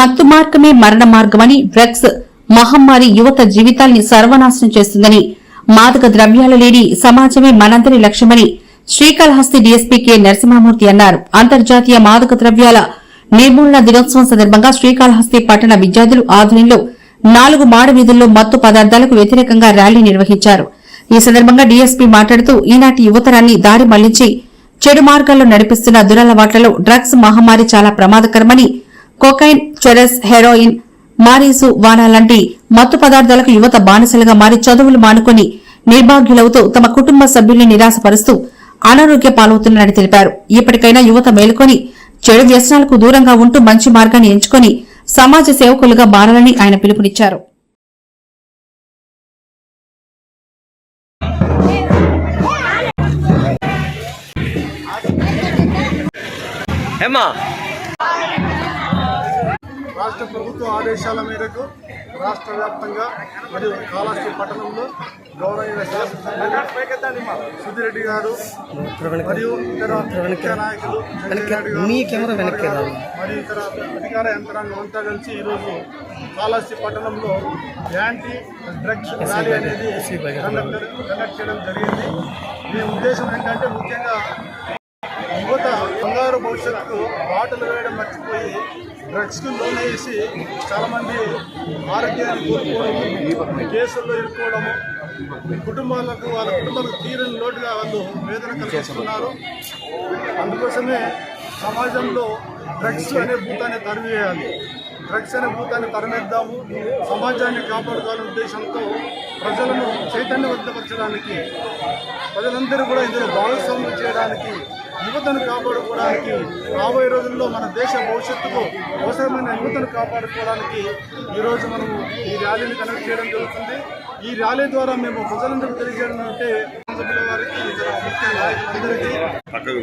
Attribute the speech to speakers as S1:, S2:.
S1: మత్తు మార్గమే మరణ మార్గమని డ్రగ్స్ మహమ్మారి యువత జీవితాల్ని సర్వనాశనం చేస్తుందని మాదక ద్రవ్యాలు లేని సమాజమే మనందరి లక్ష్యమని శ్రీకాళహస్తి డీఎస్పీ కె నరసింహమూర్తి అన్నారు. అంతర్జాతీయ మాదక ద్రవ్యాల నిర్మూలన దినోత్సవం సందర్భంగా శ్రీకాళహస్తి పట్టణ విద్యార్థులు ఆధ్వర్యంలో నాలుగు మాడ వీధుల్లో మత్తు పదార్థాలకు వ్యతిరేకంగా ర్యాలీ నిర్వహించారు. ఈ సందర్భంగా డీఎస్పీ మాట్లాడుతూ ఈనాటి యువతరాన్ని దారి మళ్ళించి చెడు మార్గాల్లో నడిపిస్తున్న దురలవాట్లలో డ్రగ్స్ మహమ్మారి చాలా ప్రమాదకరమని కొకైన్ చెరస్ హెరోయిన్ మారీసు వానా లాంటి మత్తు పదార్థాలకు యువత బానిసలుగా మారి చదువులు మానుకుని నిర్భాగ్యులవుతూ తమ కుటుంబ సభ్యుల్ని నిరాశపరుస్తూ అనారోగ్య పాలవుతున్నారని తెలిపారు. ఇప్పటికైనా యువత మేలుకొని చెడు వ్యసనాలకు దూరంగా ఉంటూ మంచి మార్గాన్ని ఎంచుకొని సమాజ సేవకులుగా మారాలని ఆయన పిలుపునిచ్చారు.
S2: ఏమా
S3: రాష్ట్ర ప్రభుత్వ ఆదేశాల మేరకు రాష్ట్ర వ్యాప్తంగా మరియు కాళహస్తి పట్టణంలో గౌరవ సుధిరెడ్డి గారు మరియు ఇతర ముఖ్య నాయకులు
S4: మీ.
S3: మరియు ఇతర అధికార యంత్రాంగం అంతా కలిసి ఈరోజు కాళహస్తి పట్టణంలో యాంటీ డ్రగ్స్ ర్యాలీ అనేది కండక్ట్ చేయడం జరిగింది దీని ఉద్దేశం ఏంటంటే ముఖ్యంగా యువత బంగారు భవిష్యత్తు బాటలు వేయడం మర్చిపోయి డ్రగ్స్కి లోనేసి చాలామంది ఆరోగ్యాన్ని కోల్పోవడము కేసుల్లో ఇరుక్కోవడము కుటుంబాలకు వాళ్ళ కుటుంబాలకు తీరని లోటుగా వాళ్ళు వేదన కలిగిస్తున్నారు. అందుకోసమే సమాజంలో డ్రగ్స్ అనే భూతాన్ని తరివేయాలి డ్రగ్స్ అనే భూతాన్ని తరిమేద్దాము. సమాజాన్ని కాపాడుకోవాలనే ఉద్దేశంతో ప్రజలను చైతన్యవంతపరచడానికి ప్రజలందరూ కూడా ఇందులో భాగస్వామ్యం చేయడానికి యువతను కాపాడుకోవడానికి రాబోయే రోజుల్లో మన దేశ భవిష్యత్తుకు అవసరమైన యువతను కాపాడుకోవడానికి ఈరోజు మనము ఈ ర్యాలీని కనెక్ట్ చేయడం జరుగుతుంది. ఈ ర్యాలీ ద్వారా మేము ప్రజలందరూ తెలియజేయడం అంటే సభ్యుల వారికి ఇతర ముఖ్య నాయకులందరికీ
S2: పక్కకు